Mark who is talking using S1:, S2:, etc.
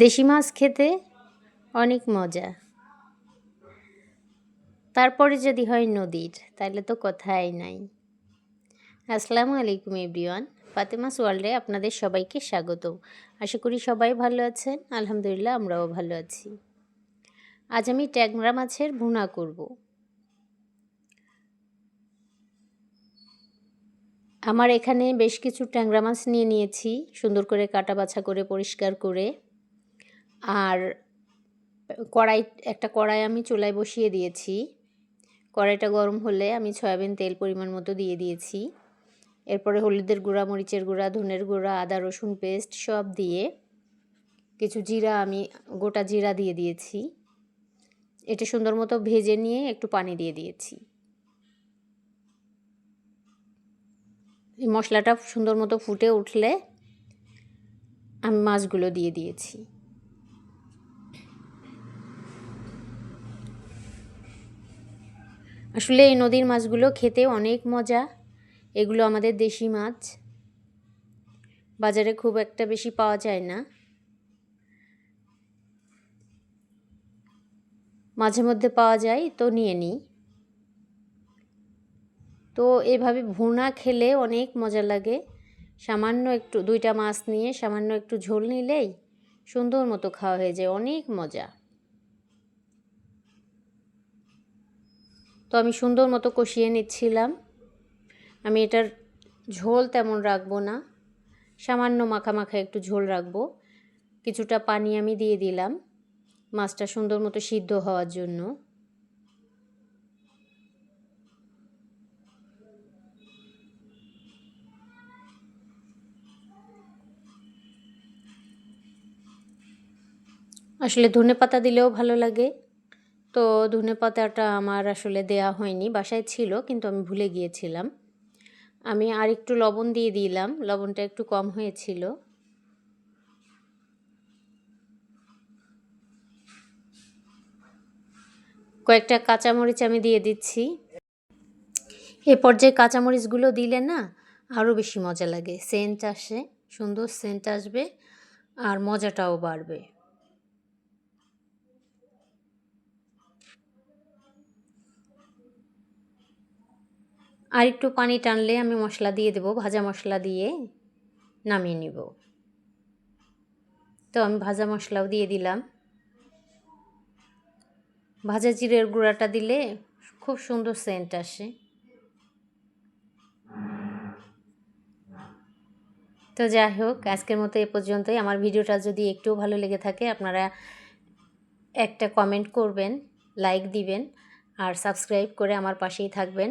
S1: দেশি মাছ খেতে অনেক মজা। তারপরে যদি হয় নদীর, তাহলে তো কথাই নাই। আসসালামু আলাইকুম এভরিওয়ান ফাতেমাস ওয়ার্ল্ডে আপনাদের সবাইকে স্বাগত আশা করি সবাই ভালো আছেন, আলহামদুলিল্লাহ আমরাও ভালো আছি। আজ আমি ট্যাংরা মাছের ভুনা করব। আমার এখানে বেশ কিছু ট্যাংরা মাছ নিয়ে নিয়েছি, সুন্দর করে কাটা বাছা করে, পরিষ্কার করে। আর কড়াই, একটা কড়াই আমি চুলায় বসিয়ে দিয়েছি। কড়াইটা গরম হলে আমি সয়াবিন তেল পরিমাণ মতো দিয়ে দিয়েছি। এরপরে হলুদের গুঁড়া, মরিচের গুঁড়া, ধনের গুঁড়া, আদা, রসুন পেস্ট সব দিয়ে কিছু জিরা আমি, গোটা জিরা দিয়ে দিয়েছি। এটা সুন্দর মতো ভেজে নিয়ে একটু পানি দিয়ে দিয়েছি। মশলাটা সুন্দর মতো ফুটে উঠলে আমি মাছগুলো দিয়ে দিয়েছি। আসলে এই নদীর মাছগুলো খেতে অনেক মজা। এগুলো আমাদের দেশি মাছ। বাজারে খুব একটা বেশি পাওয়া যায় না। মাঝে মধ্যে পাওয়া যায়, তো নিয়ে নিই। তো এভাবে ভুনা খেলে অনেক মজা লাগে। সামান্য একটু, দুইটা মাছ নিয়ে সামান্য একটু ঝোল নিলেই সুন্দর মতো খাওয়া হয়ে যায়, অনেক মজা। তো আমি সুন্দর মতো কষিয়ে নিচ্ছিলাম। আমি এটার ঝোল তেমন রাখব না। সামান্য মাখা মাখা একটু ঝোল রাখব। কিছুটা পানি আমি দিয়ে দিলাম মাছটা সুন্দর মতো সিদ্ধ হওয়ার জন্য। আসলে ধনে পাতা দিলেও ভালো লাগে। তো ধনে পাতাটা আমার আসলে দেয়া হয়নি, বাসায় ছিল কিন্তু আমি ভুলে গিয়েছিলাম। আমি আর একটু লবণ দিয়ে দিলাম, লবণটা একটু কম হয়েছিল। কয়েকটা কাঁচামরিচ আমি দিয়ে দিচ্ছি। এ পর্যায়ে কাঁচামরিচগুলো দিলে না, আরও বেশি মজা লাগে। সেন্ট আসে, সুন্দর সেন্ট আসবে আর মজাটাও বাড়বে। আর একটু পানি টানলে আমি মশলা দিয়ে দেবো, ভাজা মশলা দিয়ে নামিয়ে নিব। তো আমি ভাজা মশলাও দিয়ে দিলাম। ভাজা জিরের গুঁড়াটা দিলে খুব সুন্দর সেন্ট আসে। তো যাই হোক, আজকের মতো এ পর্যন্তই। আমার ভিডিওটা যদি একটু ভালো লেগে থাকে, আপনারা একটা কমেন্ট করবেন, লাইক দিবেন, আর সাবস্ক্রাইব করে আমার পাশেই থাকবেন।